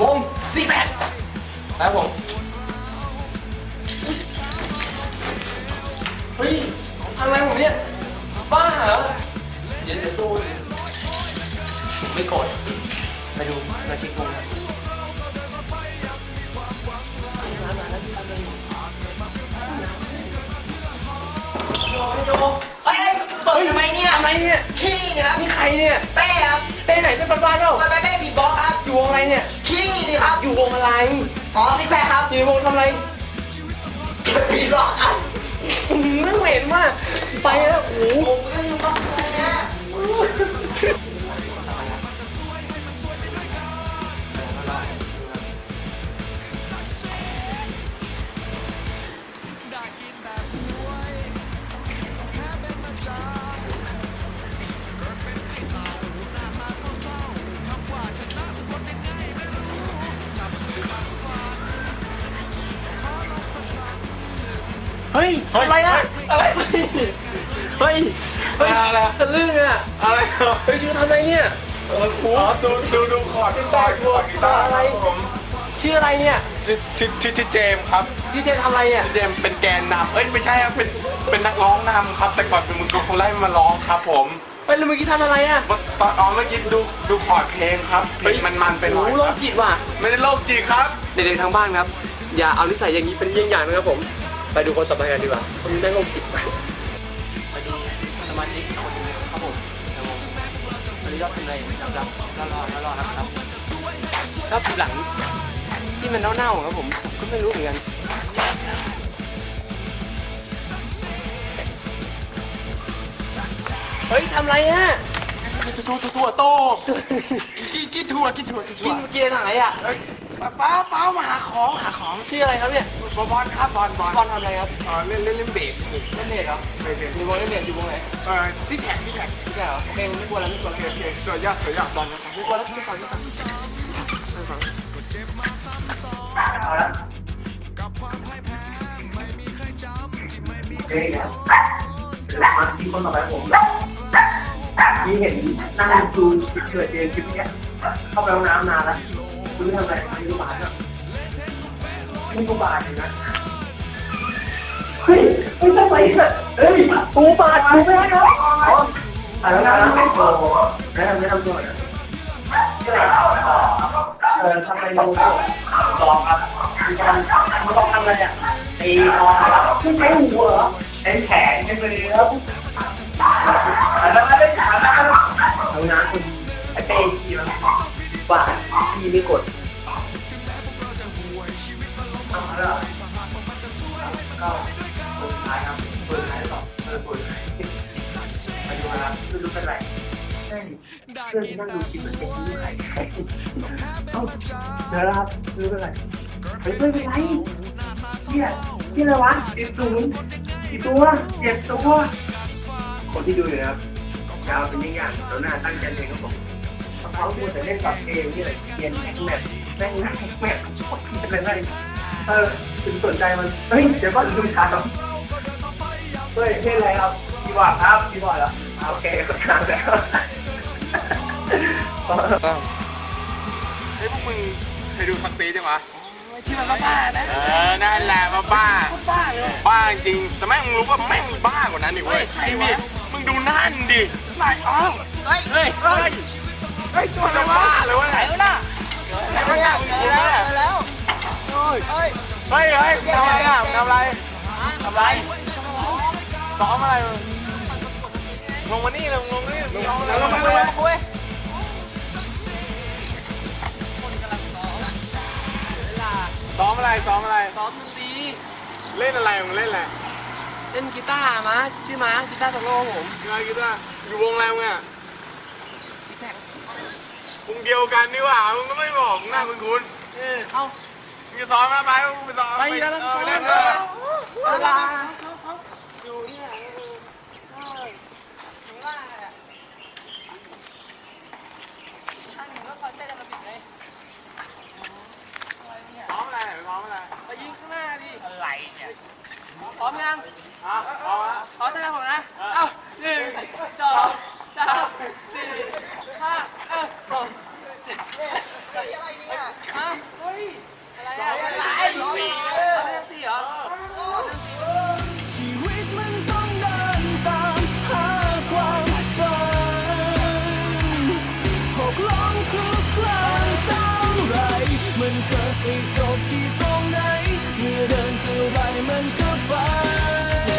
วงซีแพคครับผมเฮ้ยทำอะไรผมเนี่ย บ้าเหรอเดี๋ยวเดี๋ยวโดนไม่โกรธไปดูสมาชิกวงนะเฮ้ยเปิดทำไมเนี่ยทำไรเนี่ยขี้ ครับนี่ใครเนี่ยเป้ครับเป้ไหนเป็นบ้านๆเปล่าไปไปเป้บีบบ็อกซ์ครับอยู่วงอะไรเนี่ยขี้สิครับอยู่วงอะไรอ๋อซิกแพคครับอยู่ในวงทำอะไรบีบบ็อกซ์ครับอื้อหือไม่เห็นมากไปแล้วโอ้โหผมก็ยังบ็อกซ์เลยนะ เฮ้ยอะไรอะอะไรเฮ้ยเฮ้ยอะไรอะ ทะลึ่งอะอะไรครับเฮ้ยชื่อทำอะไรเนี่ยอ๋อดูดูดูคอร์ดคอร์ดคอร์ดกีตาร์อะไรครับผมชื่ออะไรเนี่ยชื่อชื่อชื่อชื่อเจมส์ครับพี่เจมส์ทำอะไรเนี่ย ชื่อเจมส์เป็นแกนนำเอ้ยไม่ใช่ครับเป็นเป็นนักร้องนำครับ แต่ก่อนเป็นมือกลองเขาไล่มาร้องครับผมเฮ้ยแล้วเมื่อกี้ทำอะไรอะตอนอ๋อเมื่อกี้ดูดูคอร์ดเพลงครับเพลงมันมันๆไปหน่อยโอ้โหคโรรัคบจิตว่ะ ไม่ได้โรคจิตครับ เด็กๆทางบ้านครับ อย่าเอานิสัยอย่างนี้เป็นเยี่ยงอย่างนะครับผม ไปดูคนต่อไปกันดีกว่าคนนี้แม่งโรคจิตไปดูสมาชิกคนหนึงครับผมในวงวันนี้เราทำอะไรรับรับรอรอรอรอครับครับ ชอบดูหลังที่มันเน่าๆครับผมก็ไม่รู้เหมือนกัน เฮ้ยทำไรอะถั่วถั่วถั่วโตกินกินถั่วกินถั่วกินกิถั่วนเกียร์ไหนอะเอ้ย ป้าป้าป้ามาหาของหาของชื่ออะไรครับเนี่ยบอลบอลครับบอลบอลบอลทำอะไรครับอ๋อเล่นเล่นเล่นเบสเล่นเน็ตเหรอเล่นเบสอยู่วงเล่นเน็ตอยู่วงไหนเออซิกแพคซิกแพคไม่ใช่เหรอโอเคไม่กลัวแล้วไม่กลัวแล้วโอเคโอเคสวยยอดสวยยอดบอลนะครับไม่กลัวแล้วไม่กลัวแล้วไม่กลัวเอาละเฮ้ยนะมาที่คนต่อไปผมที่เห็นนั่งดูเกิดเองคลิปเนี้ยเข้าไปห้องน้ำนานแล้ว คุณทำอะไรไม่รู้บาทอะไม่รู้บาทเลยนะเฮ้ยไม่ใช่ไปเฮ้ยปูบาทปูไม่ได้ครับอ่าแล้วนะโอ้โหแนะนำแนะนำตัวหน่อยชื่ออะไรเออทำอะไรมาลองครับมีการมาลองทำอะไรอะตีนอนไม่ใช้หัวเหรอใช้แขนใช้มือครับแล้ว ดที่ไม่กดเอาแล้วก็คนสุดท้ายครับคนสุดท้ายต่อเออคนสุดท้ายไปดูนะครับไม่รู้เป็นไรเฮ้ยเพื่อนที่นั่งดูคลิปมันเป็นที่ใครเอ้าเดี๋ยวนะครับไม่รู้เป็นไรเฮ้ยไม่เป็นไรเนี่ยนี่อะไรวะเจ็ดศูนย์กี่ตัวเจ็ดตัวคนที่ดูอยู่นะครับยาวเป็นยิ่งอย่างแล้วหน้าตั้งใจเรียครับผม เขาพูแต่เล่นกับเกมนี่แหละเรียนแม็กแมทแม่งแม็กแมทเป็นอะไรเออถึงสนใจมันเฮ้ยเดี๋ยวก็ดูชาครับเฮ้ยเล่นอะไรครับคีย์บอร์ดครับคีย์บอร์ดเหรอโอเคก็ทางแล้วเฮ้ยพวกมึงเคยดูซักซีจังวะที่มันบ้านะเออนั่นแหละบ้าบ้าบ้าเลยบ้าจริงแต่แม่งมึงรู้ว่าแม่งมีบ้ากว่านั้นอีกเว้ยไอ้นี่มึงดูนั่นดินายอ้องเฮ้ยเฮ้ย เฮ้ยตัวจะบ้าเลยวะไหนวะน่ะไหนวะเนี่ยมึงดูนะแล้วเฮ้ยเฮ้ยทำอะไรอะทำอะไรทำอะไรซ้อมอะไรมึงลงมานี่เลยลงมานี่ลงมาลงมาลงมาคุยซ้อมอะไรซ้อมอะไร ซ้อมดนตรีเล่นอะไรมึงเล่นอะไรเล่นกีตาร์มาชื่อมากีตาร์โซโล่ผมอะไรกันอะอยู่วงอะไรมึงอะ งเดียวกันนี่หว่ามึงก็ไม่บอกหน้าคุณคุณเออเอ้ามึงจะซ้อมมาไปมึงไปซ้อมไปแล้วเออไปเล่นไปเอแล้วอเวลาอยู่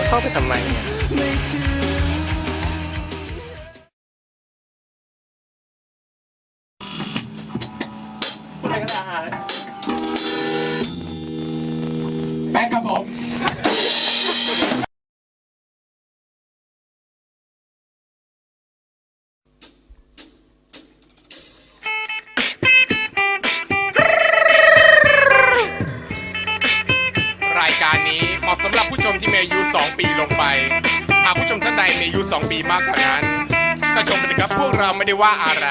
เข้าไปทำไมไม่ถึงแายการนี้เหมาะสำหรับผู้ชมที่มีอายุ 2 ปีลงไป หากผู้ชมท่านใดมีอายุ 2 ปีมากกว่านั้น ก็ชมไปเลยครับพวกเราไม่ได้ว่าอะไร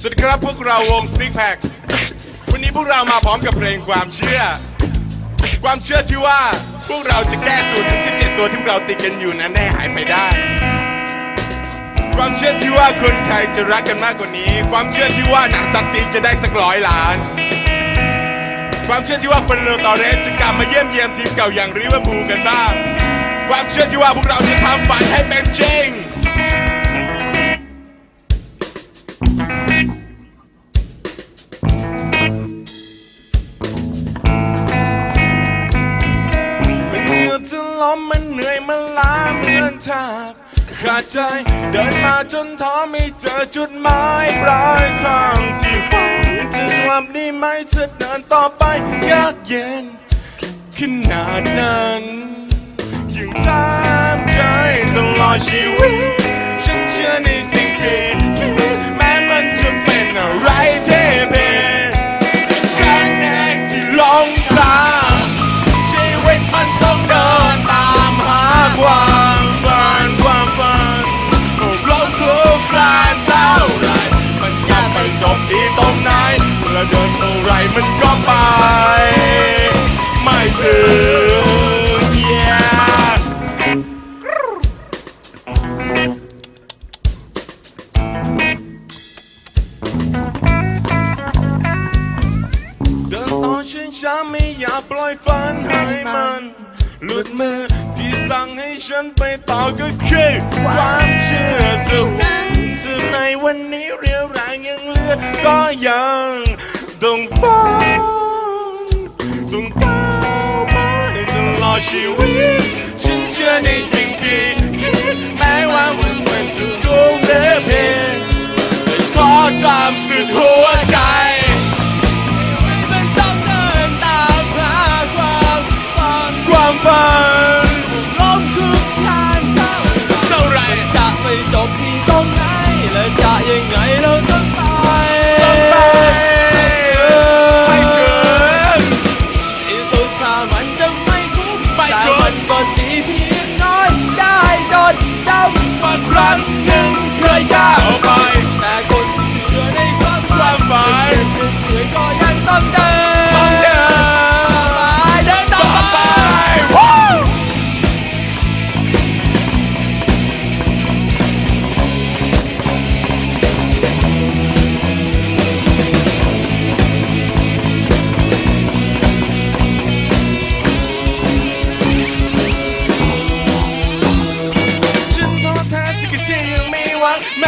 สวัสดีครับพวกเราวงซิกแพควันนี้พวกเรามาพร้อมกับเพลงความเชื่อ ความเชื่อที่ว่าพวกเราจะแก้สูตรถึง17 ตัวที่เราติดกันอยู่นั้นให้หายไปได้ ความเชื่อที่ว่าคนไทยจะรักกันมากกว่านี้ ความเชื่อที่ว่าหนังซักซีจะได้สักร้อยล้าน ความเชื่อที่ว่าเฟรนโดตอเรสจะกลับมาเยี่ยมเยียมทีมเก่าอย่างริเวอร์พูลกันบ้าง ความเชื่อที่ว่าพวกเราจะทำฝันให้เป็นจริงมันเหนื่อยจะล้มมันเหนื่อยมันล้าเหมือนทากขาดใจ จนท้อไม่เจอจุดหมายปลายทางที่ฝันจะกลับได้ไหมเธอเดินต่อไปยากเย็นขนาดนั้นยังตามใจตลอดชีวิตฉันเชื่อใน ช้าช้าๆไม่อยากปล่อยฝันให้มัน หลุดมือที่สั่งให้ฉันไปต่อก็คือความเชื่อจะวันจะในวันนี้เรียวแรงยังเลือดก็ยังต้องฝันต้องก้าวไปตลอดชีวิตฉันเชื่อในสิ่งที่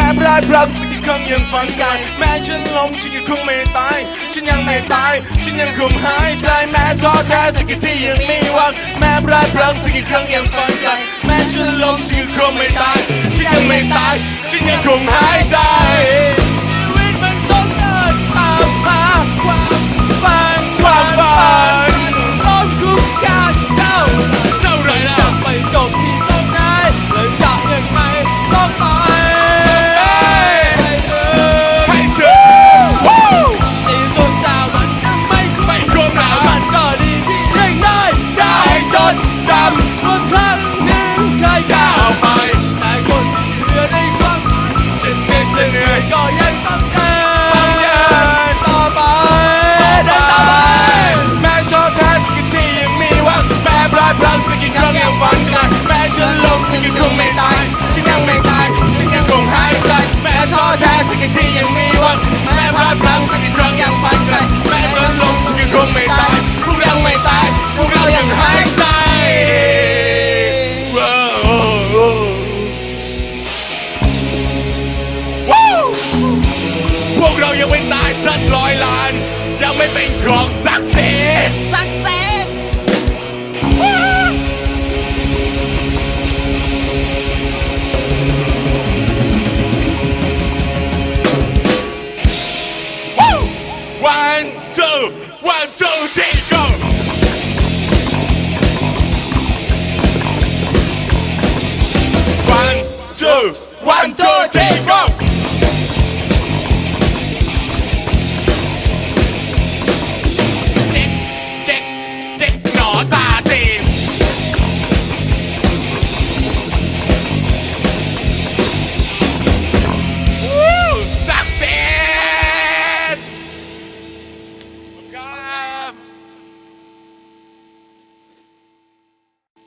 หวังแม้พลาดพลั้งสักครั้งยังฝันไกลแม้ฉันล้มฉันก็คงไม่ตาย ฉันยังไม่ตาย ฉันยังคงหายใจแม้ท้อแท้สักกี่ที่ยังไม่หวังแม้พลาดพลั้งสักกี่ครั้งยังฝันไกลแม้ฉันล้มฉันก็คงไม่ตาย ฉันยังไม่ตาย ฉันยังคงหายใจชีวิตมันต้องเดินตามหาความฝันความฝัน